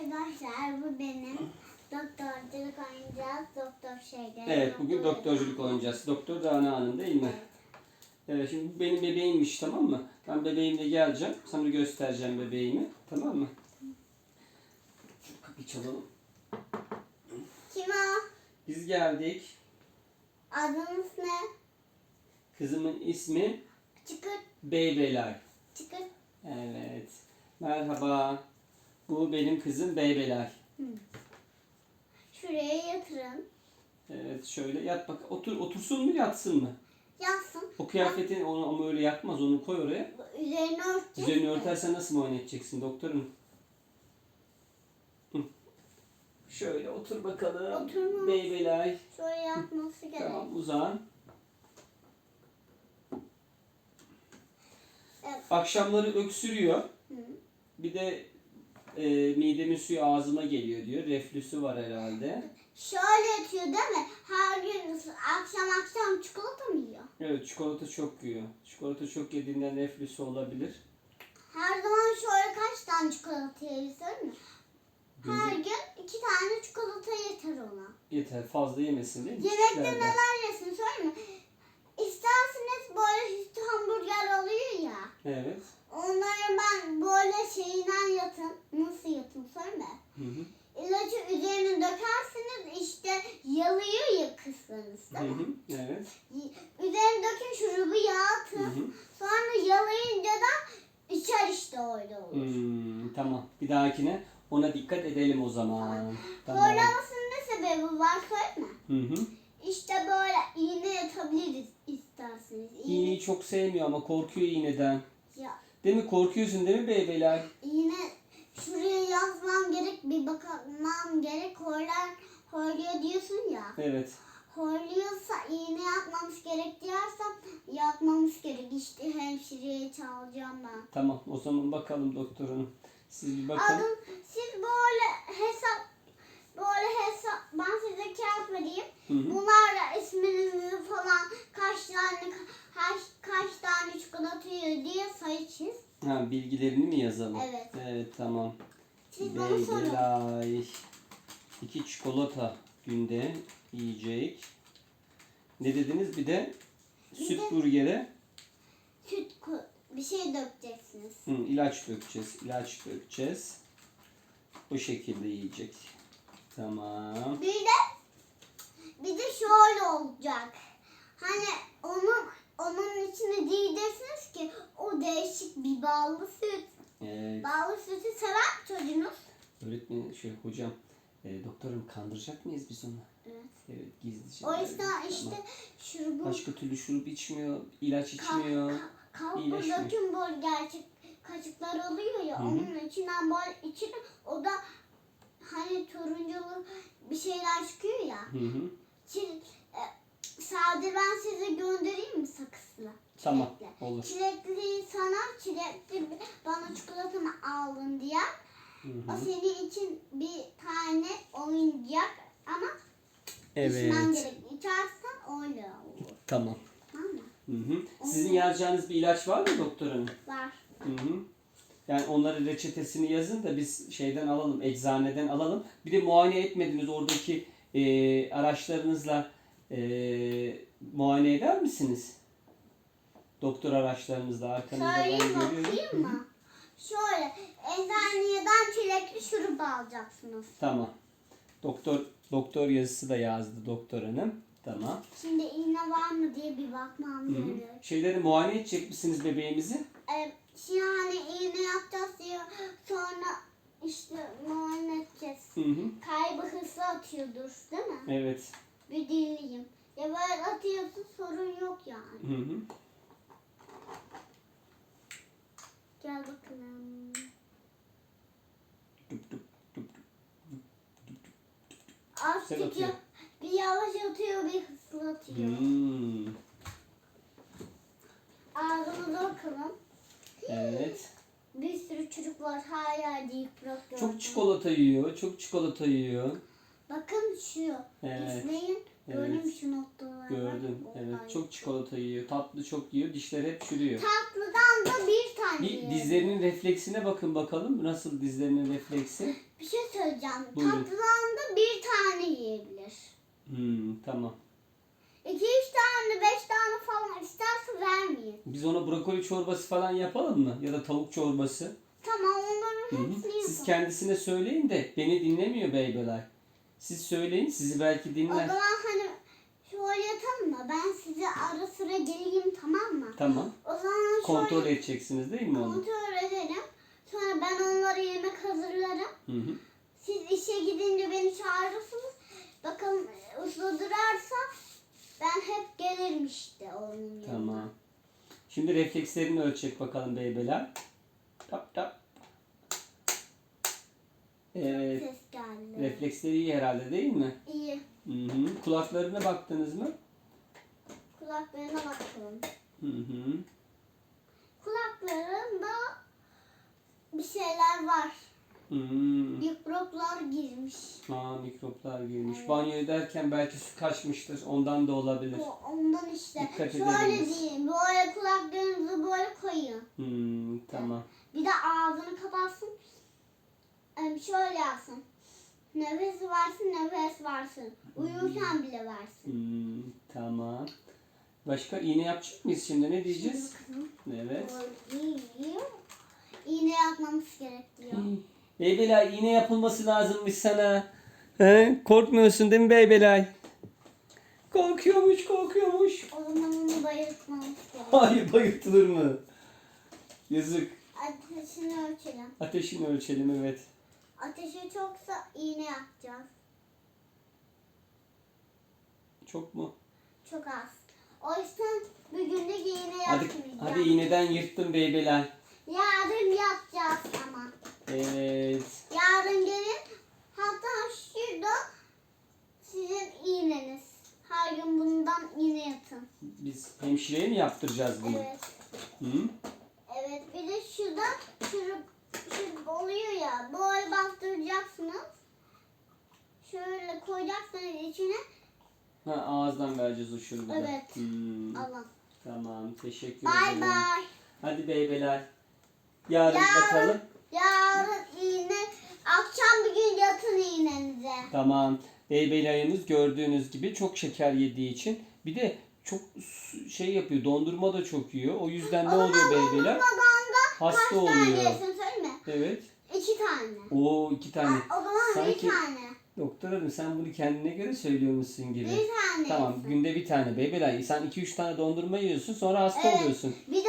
Arkadaşlar bu benim doktorculuk oynayacağız. Doktor şeyde. Evet bugün doktorculuk oynayacağız. Doktor Rana Hanım değil mi? Evet şimdi bu benim bebeğimmiş tamam mı? Ben bebeğimle geleceğim. Sana göstereceğim bebeğimi. Tamam mı? Şu kapıyı çalalım. Kim o? Biz geldik. Adınız ne? Kızımın ismi Çıkır Beybelay. çıkır. Evet. Merhaba. Bu benim kızım Beybelay. Şuraya yatırın. Evet şöyle yat bak. Otur, otursun mu yatsın mı? Yatsın. O kıyafetin onu ama öyle yatmaz. Onu koy oraya. Üzerine örteceğiz. Üzerini örtersen nasıl muayene edeceksin doktorum? Hı. Şöyle otur bakalım. Oturmaz. Beybelay. Şöyle yatması gerek. Tamam uzan. Evet. Akşamları öksürüyor. Hı. Bir de e, midemin suyu ağzıma geliyor diyor. Reflüsü var herhalde. Şöyle yatıyor değil mi? Her gün akşam akşam çikolata mı yiyor? Evet çikolata çok yiyor. Çikolata çok yediğinden reflüsü olabilir. Her zaman şöyle kaç tane çikolata söyleyeyim mi? Her Günde- gün iki tane çikolata yeter ona. Yeter fazla yemesin değil mi? Yemekte Küçüklerden. neler yesin söyleyeyim mi? İsterseniz böyle hamburger alıyor ya. Evet. Onları ben böyle şeyinden yatın. Nasıl yatın söyleme. Hı hı. İlacı üzerine dökerseniz işte yalıyor ya kısmınız Hı değil mi? hı. Evet. Y- Üzerine dökün şurubu yağa Hı hı. Sonra yalayınca da içer işte öyle olur. Hmm, tamam. Bir dahakine ona dikkat edelim o zaman. Tamam. Horlamasının ne sebebi var söyleme. Hı hı. İşte böyle iğne yatabiliriz isterseniz. İğne, İğneyi çok sevmiyor ama korkuyor iğneden. ya, Değil mi? Korkuyorsun değil mi bebeler? iğne şuraya yazmam gerek bir bakmam gerek horlar horluyor diyorsun ya. Evet. Horluyorsa iğne yapmamız gerek diyorsam yapmamız gerek. İşte hemşireye çağıracağım ben. Tamam. O zaman bakalım doktor hanım. Siz bir bakın. Adım, siz böyle hesap böyle hesap ben size kağıt vereyim. Hı hı. Bunlarla isminizi falan kaç tane kaç, kaç tane çikolata diye sayı çiz. Ha, bilgilerini mi yazalım? Evet. Evet tamam. Siz bana sorun. İki çikolata günde yiyecek. Ne dediniz? Bir de Bir süt de- burgere Süt ko- bir şey dökeceksiniz. hı, ilaç dökeceğiz. İlaç dökeceğiz. Bu şekilde yiyecek. Tamam. Bir de bir de şöyle olacak. Hani onun onun içine diyeceksiniz ki o değişik bir ballı süt. Evet. Ballı sütü sever mi çocuğunuz? Öğretmenim şey hocam e, doktorum kandıracak mıyız biz onu? Evet. Evet gizlice. O yüzden işte şurubu Başka türlü şurup içmiyor, ilaç içmiyor. Dökün böyle gerçek kaşıklar oluyor ya Hı hı. onun içinden böyle içine o da hani turunculu bir şeyler çıkıyor ya. Hı hı. Çil, sade ben size göndereyim mi sakızlı? Tamam Çilekli. olur. Çilekli sana çilekli bana çikolatamı aldın diye. Hı O senin için bir tane oyuncak ama içmen Evet. gerek. İçersen öyle olur. Tamam. Tamam mı? Hı hı. Sizin yazacağınız bir ilaç var mı doktor hanım? Var. Hı hı. Yani onların reçetesini yazın da biz şeyden alalım, eczaneden alalım. Bir de muayene etmediniz oradaki e, araçlarınızla e, muayene eder misiniz? Doktor araçlarınızla arkanızda ben Söyleyeyim görüyorum. okuyayım mı? Şöyle eczaneden çilekli şurup alacaksınız. Tamam. Doktor doktor yazısı da yazdı doktor hanım. Tamam. Şimdi iğne var mı diye bir bakmam Hı hı. gerek. Şeyleri muayene edecek misiniz bebeğimizi? Ee, yani iğne yapacağız diye sonra işte muayene edeceğiz. Hı hı. Kaybı hızlı atıyordur değil mi? Evet. Bir dinleyeyim. Ya böyle atıyorsun sorun yok yani. Hı hı. Gel bakalım. Dup dup dup dup. Az Sen tutuyor. atıyor. Bir yavaş atıyor bir hızlı atıyor. Hmm. Ağzımıza bakalım. Evet. Bir sürü çocuk var yerde yıprak gördüm. Çok çikolata yiyor. Çok çikolata yiyor. Bakın şu. Evet. İzleyin. Gördün mü Evet. şu noktaları? Gördüm. Bak, Evet. Çok çikolata yiyor. Tatlı çok yiyor. Dişleri hep çürüyor. Tatlıdan da bir tane Bir dizlerinin refleksine bakın bakalım. Nasıl dizlerinin refleksi? Bir şey söyleyeceğim. Buyurun. Tatlıdan da bir tane yiyebilir. Hmm, tamam. İki üç tane, beş tane falan isterse vermeyin. Biz ona brokoli çorbası falan yapalım mı? Ya da tavuk çorbası. Tamam onların hepsini Siz yapalım. kendisine söyleyin de beni dinlemiyor beybeler. Siz söyleyin sizi belki O dinler. zaman hani şöyle yapalım mı? Ben size ara sıra geleyim tamam mı? Tamam. O zaman Kontrol şöyle edeceksiniz değil mi onu? kontrol edelim. Sonra ben onlara yemek hazırlarım. Hı hı. Siz işe gidince beni çağırırsınız. Bakalım uslu durarsa ben hep gelirim işte onun yanına. Tamam. Şimdi reflekslerini ölçecek bakalım beybeler. Tap tap. Ses geldi. Refleksleri iyi herhalde değil mi? İyi. Hı hı. Kulaklarına baktınız mı? Kulaklarına bakalım. Hı hı. Kulaklarında bir şeyler var. Hı. Mikroplar girmiş. Aa mikroplar girmiş. Evet. Banyo ederken belki su kaçmıştır. Ondan da olabilir. O, ondan işte. Dikkat Şöyle edebiliriz. diyeyim. Böyle kulaklarınızı böyle koyun. Hmm, tamam. Bir de ağzını kapatsın. Şöyle yapsın. Nefes varsın, nefes varsın. Uyurken bile versin. Hmm, tamam. Başka iğne yapacak mıyız şimdi? Ne diyeceğiz? Evet. İğne yapmamız gerekiyor. Beybelay iğne yapılması lazımmış sana. He? Korkmuyorsun değil mi Beybelay? Korkuyormuş, korkuyormuş. O zaman onu bayıltmamız gerekiyor. Hayır bayıltılır mı? Yazık. Ateşini ölçelim. Ateşini ölçelim evet. Ateşi çoksa iğne yapacağız. Çok mu? Çok az. O yüzden bugün de iğne Hadi, yapmayacağım. hadi iğneden yırttın Beybelay. Yarın yapacağız ama. Evet. Yarın gelin. Hatta şurada sizin iğneniz. Her gün bundan iğne yatın. Biz hemşireye mi yaptıracağız bunu? Evet. Hı? Evet bir de şurada şurup, şurup oluyor ya. Böyle bastıracaksınız. Şöyle koyacaksınız içine. Ha ağızdan vereceğiz o şurubu. da. Evet. Hmm, tamam teşekkür Bay ederim. bay. Hadi beybeler. Yarın, Yarın- bakalım. Yarın iğne. Akşam bir gün yatın iğnenize. Tamam. Beybelayımız gördüğünüz gibi çok şeker yediği için bir de çok su- şey yapıyor. Dondurma da çok yiyor. O yüzden ne oluyor beybeyler? Dondurmadan da Hasta kaç tane oluyor. yesin? Evet. İki tane. Oo iki tane. O zaman Sanki- bir tane. Doktor hanım sen bunu kendine göre söylüyormuşsun gibi. Bir tane Tamam günde bir tane beybelay. Sen 2-3 tane dondurma yiyorsun sonra hasta Evet. oluyorsun. Bir de